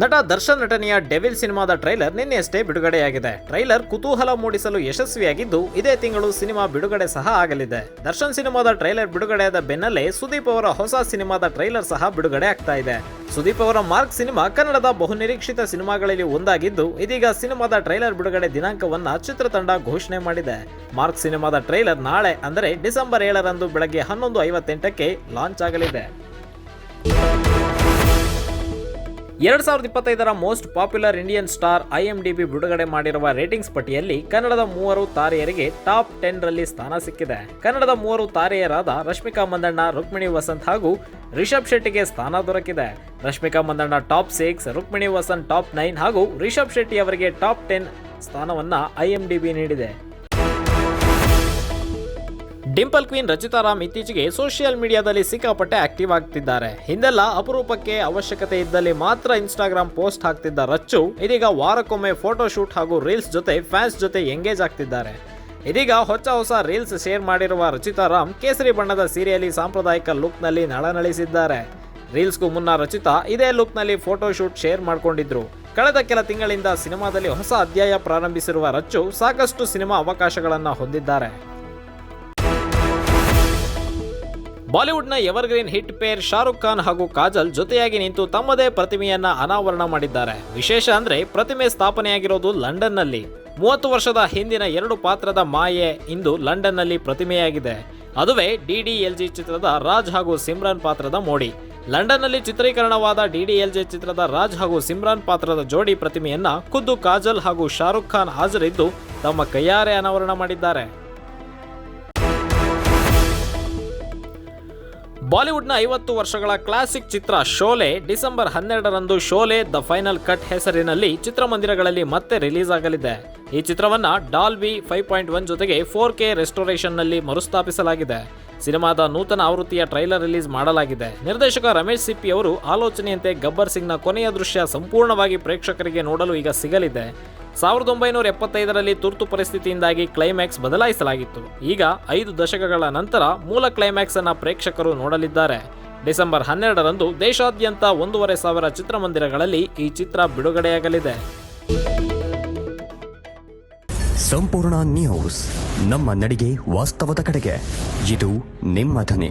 ನಟ ದರ್ಶನ್ ನಟನೆಯ ಡೆವಿಲ್ ಸಿನಿಮಾದ ಟ್ರೈಲರ್ ನಿನ್ನೆಯಷ್ಟೇ ಬಿಡುಗಡೆಯಾಗಿದೆ. ಟ್ರೈಲರ್ ಕುತೂಹಲ ಮೂಡಿಸಲು ಯಶಸ್ವಿಯಾಗಿದ್ದು, ಇದೇ ತಿಂಗಳು ಸಿನಿಮಾ ಬಿಡುಗಡೆ ಸಹ ಆಗಲಿದೆ. ದರ್ಶನ್ ಸಿನಿಮಾದ ಟ್ರೈಲರ್ ಬಿಡುಗಡೆಯಾದ ಬೆನ್ನಲ್ಲೇ ಸುದೀಪ್ ಅವರ ಹೊಸ ಸಿನಿಮಾದ ಟ್ರೈಲರ್ ಸಹ ಬಿಡುಗಡೆ ಆಗ್ತಾ ಇದೆ. ಸುದೀಪ್ ಅವರ ಮಾರ್ಕ್ ಸಿನಿಮಾ ಕನ್ನಡದ ಬಹುನಿರೀಕ್ಷಿತ ಸಿನಿಮಾಗಳಲ್ಲಿ ಒಂದಾಗಿದ್ದು, ಇದೀಗ ಸಿನಿಮಾದ ಟ್ರೈಲರ್ ಬಿಡುಗಡೆ ದಿನಾಂಕವನ್ನ ಚಿತ್ರತಂಡ ಘೋಷಣೆ ಮಾಡಿದೆ. ಮಾರ್ಕ್ ಸಿನಿಮಾದ ಟ್ರೈಲರ್ ನಾಳೆ, ಅಂದರೆ ಡಿಸೆಂಬರ್ ಏಳರಂದು ಬೆಳಗ್ಗೆ ಹನ್ನೊಂದು ಐವತ್ತೆಂಟಕ್ಕೆ ಲಾಂಚ್ ಆಗಲಿದೆ. ಎರಡ್ ಸಾವಿರದ ಇಪ್ಪತ್ತೈದರ most popular Indian star I M D B ಬಿಡುಗಡೆ ಮಾಡಿರುವ ರೇಟಿಂಗ್ಸ್ ಪಟ್ಟಿಯಲ್ಲಿ ಕನ್ನಡದ ಮೂವರು ತಾರೆಯರಿಗೆ ಟಾಪ್ ಟೆನ್ ರಲ್ಲಿ ಸ್ಥಾನ ಸಿಕ್ಕಿದೆ. ಕನ್ನಡದ ಮೂವರು ತಾರೆಯರಾದ ರಶ್ಮಿಕಾ ಮಂದಣ್ಣ, ರುಕ್ಮಿಣಿ ವಸಂತ್ ಹಾಗೂ ರಿಷಬ್ ಶೆಟ್ಟಿಗೆ ಸ್ಥಾನ ದೊರಕಿದೆ. Rashmika Mandanna top six, Rukmini Vasanth top nine ಹಾಗೂ ರಿಷಬ್ ಶೆಟ್ಟಿ ಅವರಿಗೆ ಟಾಪ್ ಟೆನ್ ಸ್ಥಾನವನ್ನ ಬಿ ನೀಡಿದೆ. ಡಿಂಪಲ್ ಕ್ವೀನ್ ರಚಿತಾ ರಾಮ್ ಇತ್ತೀಚೆಗೆ ಸೋಷಿಯಲ್ ಮೀಡಿಯಾದಲ್ಲಿ ಸಿಕ್ಕಾಪಟ್ಟೆ ಆಕ್ಟಿವ್ ಆಗ್ತಿದ್ದಾರೆ. ಹಿಂದೆಲ್ಲ ಅಪರೂಪಕ್ಕೆ ಅವಶ್ಯಕತೆ ಇದ್ದಲ್ಲಿ ಮಾತ್ರ ಇನ್ಸ್ಟಾಗ್ರಾಮ್ ಪೋಸ್ಟ್ ಹಾಕ್ತಿದ್ದ ರಚ್ಚು, ಇದೀಗ ವಾರಕ್ಕೊಮ್ಮೆ ಫೋಟೋ ಶೂಟ್ ಹಾಗೂ ರೀಲ್ಸ್ ಜೊತೆ ಫ್ಯಾನ್ಸ್ ಜೊತೆ ಎಂಗೇಜ್ ಆಗ್ತಿದ್ದಾರೆ. ಇದೀಗ ಹೊಸ ಹೊಸ ರೀಲ್ಸ್ ಶೇರ್ ಮಾಡಿರುವ ರಚಿತಾ ರಾಮ್ ಕೇಸರಿ ಬಣ್ಣದ ಸೀರೆಯಲ್ಲಿ ಸಾಂಪ್ರದಾಯಿಕ ಲುಕ್ನಲ್ಲಿ ನಳನಳಿಸಿದ್ದಾರೆ. ರೀಲ್ಸ್ಗೂ ಮುನ್ನ ರಚಿತಾ ಇದೇ ಲುಕ್ನಲ್ಲಿ ಫೋಟೋ ಶೂಟ್ ಶೇರ್ ಮಾಡಿಕೊಂಡಿದ್ರು. ಕಳೆದ ಕೆಲ ತಿಂಗಳಿಂದ ಸಿನಿಮಾದಲ್ಲಿ ಹೊಸ ಅಧ್ಯಾಯ ಪ್ರಾರಂಭಿಸಿರುವ ರಚ್ಚು ಸಾಕಷ್ಟು ಸಿನಿಮಾ ಅವಕಾಶಗಳನ್ನು ಹೊಂದಿದ್ದಾರೆ. ಬಾಲಿವುಡ್ನ evergreen hit pair Shahrukh Khan ಹಾಗೂ ಕಾಜಲ್ ಜೊತೆಯಾಗಿ ನಿಂತು ತಮ್ಮದೇ ಪ್ರತಿಮೆಯನ್ನ ಅನಾವರಣ ಮಾಡಿದ್ದಾರೆ. ವಿಶೇಷ ಅಂದ್ರೆ ಪ್ರತಿಮೆ ಸ್ಥಾಪನೆಯಾಗಿರೋದು ಲಂಡನ್ನಲ್ಲಿ. ಮೂವತ್ತು ವರ್ಷದ ಹಿಂದಿನ ಎರಡು ಪಾತ್ರದ ಮಾಯೆ ಇಂದು ಲಂಡನ್ನಲ್ಲಿ ಪ್ರತಿಮೆಯಾಗಿದೆ. ಅದುವೇ ಜಿ ಚಿತ್ರದ ರಾಜ್ ಹಾಗೂ ಸಿಮ್ರಾನ್ ಪಾತ್ರದ ಮೋಡಿ. ಲಂಡನ್ನಲ್ಲಿ ಚಿತ್ರೀಕರಣವಾದ ಡಿಡಿ ಎಲ್ ಜಿ ಚಿತ್ರದ ರಾಜ್ ಹಾಗೂ ಸಿಮ್ರಾನ್ ಪಾತ್ರದ ಜೋಡಿ ಪ್ರತಿಮೆಯನ್ನ ಖುದ್ದು ಕಾಜಲ್ ಹಾಗೂ ಶಾರುಖ್ ಖಾನ್ ಹಾಜರಿದ್ದು ತಮ್ಮ ಕೈಯಾರೆ ಅನಾವರಣ ಮಾಡಿದ್ದಾರೆ. ಬಾಲಿವುಡ್ನ ಐವತ್ತು ವರ್ಷಗಳ ಕ್ಲಾಸಿಕ್ ಚಿತ್ರ ಶೋಲೆ ಡಿಸೆಂಬರ್ ಹನ್ನೆರಡರಂದು ಶೋಲೆ ದ ಫೈನಲ್ ಕಟ್ ಹೆಸರಿನಲ್ಲಿ ಚಿತ್ರಮಂದಿರಗಳಲ್ಲಿ ಮತ್ತೆ ರಿಲೀಸ್ ಆಗಲಿದೆ. ಈ ಚಿತ್ರವನ್ನ ಡಾಲ್ಬಿ ಫೈವ್ ಪಾಯಿಂಟ್ ಒನ್ ಜೊತೆಗೆ ಫೋರ್ ಕೆ ರೆಸ್ಟೋರೇಷನ್ನಲ್ಲಿ ಮರುಸ್ಥಾಪಿಸಲಾಗಿದೆ. ಸಿನಿಮಾದ ನೂತನ ಆವೃತ್ತಿಯ ಟ್ರೈಲರ್ ರಿಲೀಸ್ ಮಾಡಲಾಗಿದೆ. ನಿರ್ದೇಶಕ ರಮೇಶ್ ಸಿಪ್ಪಿ ಅವರು ಆಲೋಚನೆಯಂತೆ ಗಬ್ಬರ್ ಸಿಂಗ್ನ ಕೊನೆಯ ದೃಶ್ಯ ಸಂಪೂರ್ಣವಾಗಿ ಪ್ರೇಕ್ಷಕರಿಗೆ ನೋಡಲು ಈಗ ಸಿಗಲಿದೆ. ಸಾವಿರದ ಒಂಬೈನೂರ ಎಪ್ಪತ್ತೈದರಲ್ಲಿ ತುರ್ತು ಪರಿಸ್ಥಿತಿಯಿಂದಾಗಿ ಕ್ಲೈಮ್ಯಾಕ್ಸ್ ಬದಲಾಯಿಸಲಾಗಿತ್ತು. ಈಗ ಐದು ದಶಕಗಳ ನಂತರ ಮೂಲ ಕ್ಲೈಮ್ಯಾಕ್ಸ್ ಅನ್ನ ಪ್ರೇಕ್ಷಕರು ನೋಡಲಿದ್ದಾರೆ. ಡಿಸೆಂಬರ್ ಹನ್ನೆರಡರಂದು ದೇಶಾದ್ಯಂತ ಒಂದೂವರೆ ಸಾವಿರ ಚಿತ್ರಮಂದಿರಗಳಲ್ಲಿ ಈ ಚಿತ್ರ ಬಿಡುಗಡೆಯಾಗಲಿದೆ. ಸಂಪೂರ್ಣ ನ್ಯೂಸ್ ನಮ್ಮ ನಡಿಗೆ ವಾಸ್ತವದ ಕಡೆಗೆ. ಇದು ನಿಮ್ಮ ಧ್ವನಿ.